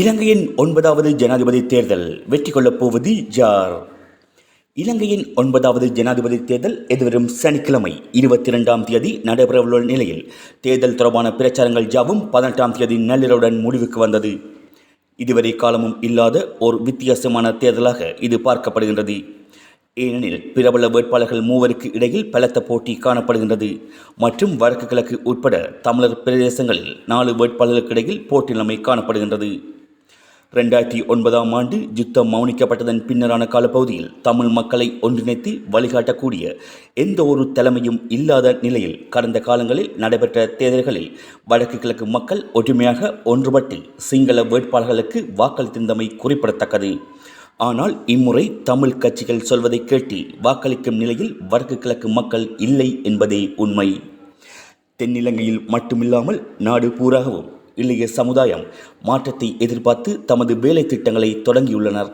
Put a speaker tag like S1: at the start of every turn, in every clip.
S1: இலங்கையின் ஒன்பதாவது ஜனாதிபதி தேர்தல் வெற்றி கொள்ளப் போவது யார்? இலங்கையின் ஒன்பதாவது ஜனாதிபதி தேர்தல் எதிர்வரும் சனிக்கிழமை இருபத்தி இரண்டாம் தேதி நடைபெறவுள்ள நிலையில் தேர்தல் தொடர்பான பிரச்சாரங்கள் யாவும் பதினெட்டாம் தேதி நள்ளிரவுடன் முடிவுக்கு வந்தது. இதுவரை காலமும் இல்லாத ஒரு வித்தியாசமான தேர்தலாக இது பார்க்கப்படுகின்றது. ஏனெனில் பிரபல வேட்பாளர்கள் மூவருக்கு இடையில் பலத்த போட்டி காணப்படுகின்றது. மற்றும் வடக்கு கிழக்கு உட்பட தமிழர் பிரதேசங்களில் நாலு வேட்பாளர்களுக்கு இடையில் போட்டி நிலைமை காணப்படுகின்றது. ரெண்டாயிரத்தி ஒன்பதாம் ஆண்டு யுத்தம் மௌனிக்கப்பட்டதன் பின்னரான காலப்பகுதியில் தமிழ் மக்களை ஒன்றிணைத்து வழிகாட்டக்கூடிய எந்த ஒரு தலைமையும் இல்லாத நிலையில் கடந்த காலங்களில் நடைபெற்ற தேர்தல்களில் வடக்கு கிழக்கு மக்கள் ஒற்றுமையாக ஒன்றுபட்டு சிங்கள வேட்பாளர்களுக்கு வாக்களித்திருந்தமை குறிப்பிடத்தக்கது. ஆனால் இம்முறை தமிழ் கட்சிகள் சொல்வதை கேட்டு வாக்களிக்கும் நிலையில் வடக்கு கிழக்கு மக்கள் இல்லை என்பதே உண்மை. தென்னிலங்கையில் மட்டுமில்லாமல் நாடு பூராகவும் இளைய சமுதாயம் மாற்றத்தை எதிர்பார்த்து தமது வேலை திட்டங்களை தொடங்கியுள்ளனர்.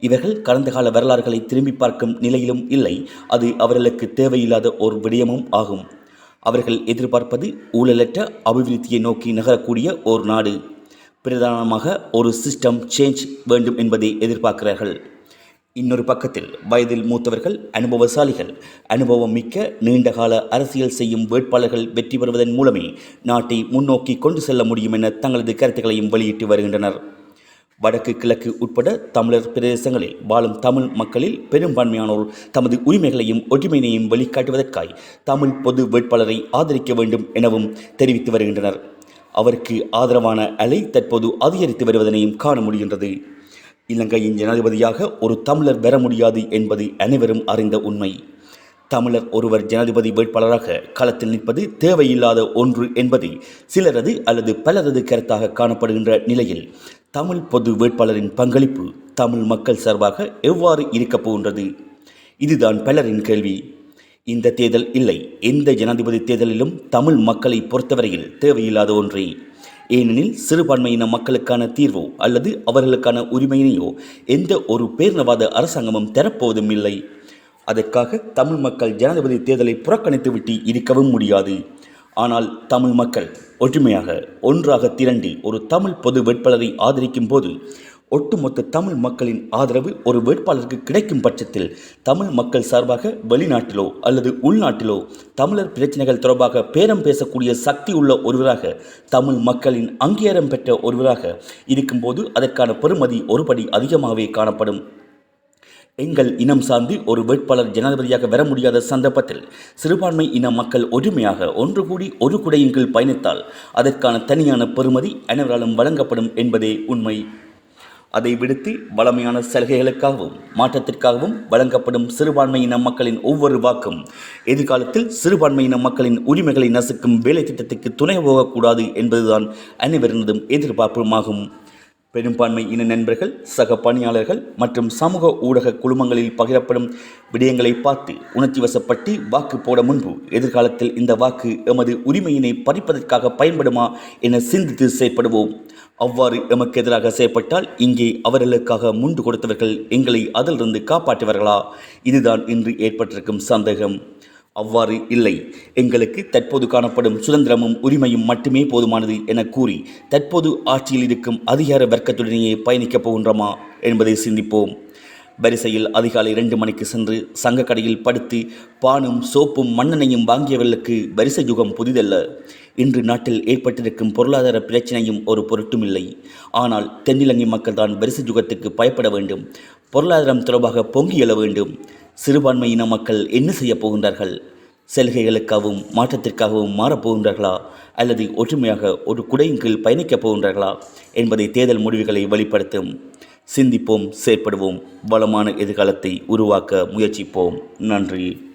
S1: இவர்கள் கடந்த கால வரலாறுகளை திரும்பி பார்க்கும் நிலையிலும் இல்லை. அது அவர்களுக்கு தேவையில்லாத ஒரு விடயமும் ஆகும். அவர்கள் எதிர்பார்ப்பது ஊழலற்ற அபிவிருத்தியை நோக்கி நகரக்கூடிய ஒரு நாடு. பிரதானமாக ஒரு சிஸ்டம் சேஞ்ச் வேண்டும் என்பதை எதிர்பார்க்கிறார்கள். இன்னொரு பக்கத்தில் வயதில் மூத்தவர்கள் அனுபவசாலிகள் அனுபவம் மிக்க நீண்டகால அரசியல் செய்யும் வேட்பாளர்கள் வெற்றி பெறுவதன் மூலமே நாட்டை முன்னோக்கி கொண்டு செல்ல முடியும் என தங்களது கருத்துக்களையும் வெளியிட்டு வருகின்றனர். வடக்கு கிழக்கு உட்பட தமிழர் பிரதேசங்களில் வாழும் தமிழ் மக்களில் பெரும்பான்மையானோர் தமது உரிமைகளையும் ஒற்றுமையினையும் வெளிக்காட்டுவதற்காய் தமிழ் பொது வேட்பாளரை ஆதரிக்க வேண்டும் எனவும் தெரிவித்து வருகின்றனர். அவருக்கு ஆதரவான அலை தற்போது அதிகரித்து வருவதனையும் காண முடிகின்றது. இலங்கையின் ஜனாதிபதியாக ஒரு தமிழர் பெற முடியாது என்பது அனைவரும் அறிந்த உண்மை. தமிழர் ஒருவர் ஜனாதிபதி வேட்பாளராக களத்தில் நிற்பது தேவையில்லாத ஒன்று என்பது சிலரது அல்லது பலரது கருத்தாக காணப்படுகின்ற நிலையில் தமிழ் பொது வேட்பாளரின் பங்களிப்பு தமிழ் மக்கள் சார்பாக எவ்வாறு இருக்கப் போகின்றது? இதுதான் பலரின் கேள்வி. இந்த தேர்தல் இல்லை. எந்த ஜனாதிபதி தேர்தலிலும் தமிழ் மக்களை பொறுத்தவரையில் தேவையில்லாத ஒன்றே. ஏனெனில் சிறுபான்மையின மக்களுக்கான தீர்வோ அல்லது அவர்களுக்கான உரிமையினையோ எந்த ஒரு பேரினவாத அரசாங்கமும் தரப்போவதும் இல்லை அதற்காக தமிழ் மக்கள் ஜனாதிபதி தேர்தலை புறக்கணித்துவிட்டு இருக்கவும் முடியாது. ஆனால் தமிழ் மக்கள் ஒற்றுமையாக ஒன்றாக திரண்டு ஒரு தமிழ் பொது வேட்பாளரை ஆதரிக்கும் போது ஒட்டுமொத்த தமிழ் மக்களின் ஆதரவு ஒரு வேட்பாளருக்கு கிடைக்கும் பட்சத்தில் தமிழ் மக்கள் சார்பாக வெளிநாட்டிலோ அல்லது உள்நாட்டிலோ தமிழர் பிரச்சனைகள் தொடர்பாக பேரம் பேசக்கூடிய சக்தி உள்ள ஒருவராக தமிழ் மக்களின் அங்கீகாரம் பெற்ற ஒருவராக இருக்கும்போது அதற்கான பெறுமதி ஒருபடி அதிகமாகவே காணப்படும். எங்கள் இனம் சார்ந்து ஒரு வேட்பாளர் ஜனாதிபதியாக வர முடியாத சந்தர்ப்பத்தில் சிறுபான்மை இன மக்கள் ஒற்றுமையாக ஒன்று கூடி ஒரு குடையின் கீழ் பயணித்தால் அதற்கான தனியான பெறுமதி அனைவராலும் வழங்கப்படும் என்பதே உண்மை. அதை விடுத்து வளமையான சலுகைகளுக்காகவும் மாற்றத்திற்காகவும் வழங்கப்படும் சிறுபான்மையின மக்களின் ஒவ்வொரு வாக்கும் எதிர்காலத்தில் சிறுபான்மையின மக்களின் உரிமைகளை நசுக்கும் வேலை திட்டத்துக்கு துணை போகக்கூடாது என்பதுதான் அனைவரினதும் எதிர்பார்ப்புமாகும். பெரும்பான்மை இன நண்பர்கள் சக பணியாளர்கள் மற்றும் சமூக ஊடக குழுமங்களில் பகிரப்படும் விடயங்களை பார்த்து உணர்ச்சி வசப்பட்டு வாக்கு போட முன்பு எதிர்காலத்தில் இந்த வாக்கு எமது உரிமையினை பறிப்பதற்காக பயன்படுமா என சிந்தித்து செயற்படுவோம். அவ்வாறு எமக்கு எதிராக செயற்பட்டால் இங்கே அவர்களுக்காக முண்டு கொடுத்தவர்கள் எங்களை அதிலிருந்து காப்பாற்றுவார்களா? இதுதான் இன்று ஏற்பட்டிருக்கும் சந்தேகம். அவ்வாறு இல்லை. எங்களுக்கு தற்போது காணப்படும் சுதந்திரமும் உரிமையும் மட்டுமே போதுமானது என கூறி தற்போது ஆட்சியில் இருக்கும் அதிகார வர்க்கத்துடனேயே பயணிக்கப் போகின்றோமா என்பதை சிந்திப்போம். வரிசையில் அதிகாலை இரண்டு மணிக்கு சென்று சங்கக்கடையில் படுத்து பானும் சோப்பும் மண்ணெண்ணையும் வாங்கியவர்களுக்கு வரிசை யுகம் புதிதல்ல. இன்று நாட்டில் ஏற்பட்டிருக்கும் பொருளாதார பிரச்சனையும் ஒரு பொருட்டுமில்லை ஆனால் தென்னிலங்கை மக்கள் தான் வரிசை யுகத்துக்கு பயப்பட வேண்டும். பொருளாதாரம் தொடர்பாக பொங்கி எழ வேண்டும். சிறுபான்மையின மக்கள் என்ன செய்யப் போகின்றார்கள்? செல்கைகளுக்காகவும் மாற்றத்திற்காகவும் மாறப்போகின்றார்களா அல்லது ஒற்றுமையாக ஒரு குடையின் கீழ் பயணிக்கப் போகின்றார்களா? என்பதை தேர்தல் முடிவுகளை வெளிப்படுத்தும். சிந்திப்போம் செயற்படுவோம் வளமான எதிர்காலத்தை உருவாக்க முயற்சிப்போம். நன்றி.